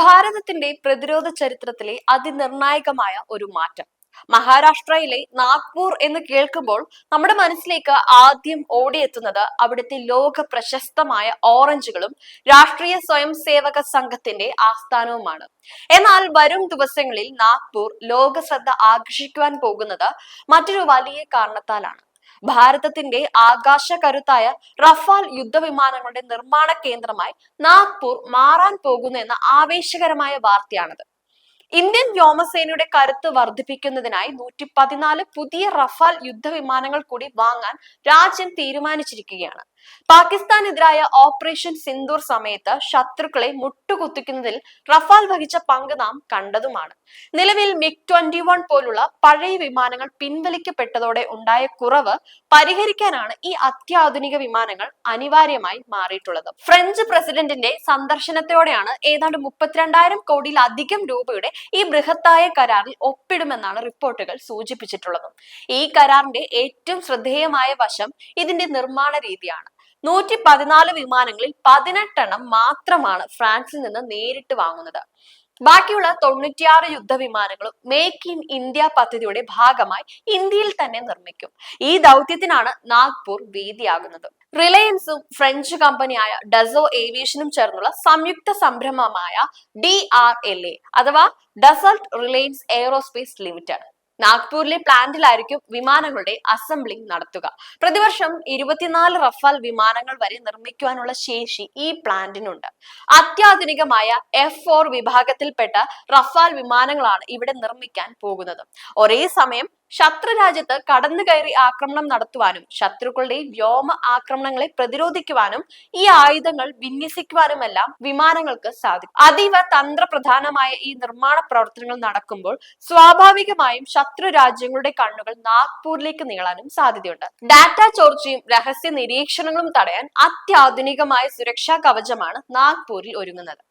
ഭാരതത്തിന്റെ പ്രതിരോധ ചരിത്രത്തിലെ അതിനിർണായകമായ ഒരു മാറ്റം. മഹാരാഷ്ട്രയിലെ നാഗ്പൂർ എന്ന് കേൾക്കുമ്പോൾ നമ്മുടെ മനസ്സിലേക്ക് ആദ്യം ഓടിയെത്തുന്നത് അവിടുത്തെ ലോക പ്രശസ്തമായ ഓറഞ്ചുകളും രാഷ്ട്രീയ സ്വയം സേവക സംഘത്തിന്റെ ആസ്ഥാനവുമാണ്. എന്നാൽ വരും ദിവസങ്ങളിൽ നാഗ്പൂർ ലോക ശ്രദ്ധ ആകർഷിക്കുവാൻ പോകുന്നത് മറ്റൊരു വലിയ കാരണത്താലാണ്. ഭാരതത്തിന്റെ ആകാശ കരുത്തായ റഫാൽ യുദ്ധവിമാനങ്ങളുടെ നിർമ്മാണ കേന്ദ്രമായി നാഗ്പൂർ മാറാൻ പോകുന്നു എന്ന ആവേശകരമായ വാർത്തയാണത്. ഇന്ത്യൻ വ്യോമസേനയുടെ കരുത്ത് വർദ്ധിപ്പിക്കുന്നതിനായി നൂറ്റി പതിനാല് പുതിയ റഫാൽ യുദ്ധവിമാനങ്ങൾ കൂടി വാങ്ങാൻ രാജ്യം തീരുമാനിച്ചിരിക്കുകയാണ്. പാകിസ്ഥാനെതിരായ ഓപ്പറേഷൻ സിന്ദൂർ സമയത്ത് ശത്രുക്കളെ മുട്ടുകുത്തിക്കുന്നതിൽ റഫാൽ വഹിച്ച പങ്ക് നാം കണ്ടതുമാണ്. നിലവിൽ മിഗ് ട്വന്റി വൺ പോലുള്ള പഴയ വിമാനങ്ങൾ പിൻവലിക്കപ്പെട്ടതോടെ ഉണ്ടായ കുറവ് പരിഹരിക്കാനാണ് ഈ അത്യാധുനിക വിമാനങ്ങൾ അനിവാര്യമായി മാറിയിട്ടുള്ളത്. ഫ്രഞ്ച് പ്രസിഡന്റിന്റെ സന്ദർശനത്തോടെയാണ് ഏതാണ്ട് മുപ്പത്തിരണ്ടായിരം കോടിയിലധികം രൂപയുടെ ഈ ബൃഹത്തായ കരാറിൽ ഒപ്പിടുമെന്നാണ് റിപ്പോർട്ടുകൾ സൂചിപ്പിച്ചിട്ടുള്ളത്. ഈ കരാറിന്റെ ഏറ്റവും ശ്രദ്ധേയമായ വശം ഇതിന്റെ നിർമ്മാണ രീതിയാണ്. നൂറ്റി പതിനാല് വിമാനങ്ങളിൽ പതിനെട്ടെണ്ണം മാത്രമാണ് ഫ്രാൻസിൽ നിന്ന് നേരിട്ട് വാങ്ങുന്നത്. ബാക്കിയുള്ള തൊണ്ണൂറ്റിയാറ് യുദ്ധവിമാനങ്ങളും മേക്ക് ഇൻ ഇന്ത്യ പദ്ധതിയുടെ ഭാഗമായി ഇന്ത്യയിൽ തന്നെ നിർമ്മിക്കും. ഈ ദൗത്യത്തിനാണ് നാഗ്പൂർ വേദിയാകുന്നത്. റിലയൻസും ഫ്രഞ്ച് കമ്പനിയായ ഡസോ ഏവിയേഷനും ചേർന്നുള്ള സംയുക്ത സംരംഭമായ ഡി ആർ എൽ എ അഥവാ ഡസൾട്ട് റിലയൻസ് എയറോസ്പേസ് ലിമിറ്റഡ്. നാഗ്പൂരിലെ പ്ലാന്റിലായിരിക്കും വിമാനങ്ങളുടെ അസംബ്ലിംഗ് നടത്തുക. പ്രതിവർഷം ഇരുപത്തിനാല് റഫാൽ വിമാനങ്ങൾ വരെ നിർമ്മിക്കുവാനുള്ള ശേഷി ഈ പ്ലാന്റിനുണ്ട്. അത്യാധുനികമായ എഫ് ഫോർ വിഭാഗത്തിൽപ്പെട്ട റഫാൽ വിമാനങ്ങളാണ് ഇവിടെ നിർമ്മിക്കാൻ പോകുന്നത്. ഒരേ സമയം ശത്രു രാജ്യത്ത് കടന്നു കയറി ആക്രമണം നടത്തുവാനും ശത്രുക്കളുടെ വ്യോമ ആക്രമണങ്ങളെ പ്രതിരോധിക്കുവാനും ഈ ആയുധങ്ങൾ വിന്യസിക്കുവാനുമെല്ലാം വിമാനങ്ങൾക്ക് സാധിക്കും. അതീവ തന്ത്രപ്രധാനമായ ഈ നിർമ്മാണ പ്രവർത്തനങ്ങൾ നടക്കുമ്പോൾ സ്വാഭാവികമായും ശത്രു രാജ്യങ്ങളുടെ കണ്ണുകൾ നാഗ്പൂരിലേക്ക് നീളാനും സാധ്യതയുണ്ട്. ഡാറ്റ ചോർച്ചയും രഹസ്യ നിരീക്ഷണങ്ങളും തടയാൻ അത്യാധുനികമായ സുരക്ഷാ കവചമാണ് നാഗ്പൂരിൽ ഒരുങ്ങുന്നത്.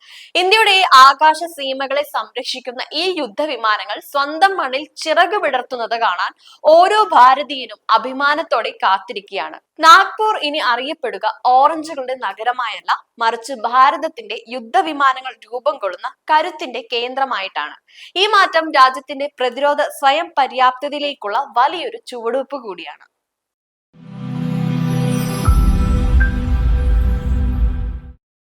ഇന്ത്യയുടെ ആകാശ സീമകളെ സംരക്ഷിക്കുന്ന ഈ യുദ്ധവിമാനങ്ങൾ സ്വന്തം മണ്ണിൽ ചിറക് വിടർത്തുന്നത് കാണാൻ ഓരോ ഭാരതീയനും അഭിമാനത്തോടെ കാത്തിരിക്കുകയാണ്. നാഗ്പൂർ ഇനി അറിയപ്പെടുക ഓറഞ്ചുകളുടെ നഗരമായല്ല മറിച്ച് ഭാരതത്തിന്റെ യുദ്ധവിമാനങ്ങൾ രൂപം കൊള്ളുന്ന കരുത്തിന്റെ കേന്ദ്രമായിട്ടാണ്. ഈ മാറ്റം രാജ്യത്തിന്റെ പ്രതിരോധ സ്വയം പര്യാപ്തതയിലേക്കുള്ള വലിയൊരു ചുവടുവെപ്പ് കൂടിയാണ്.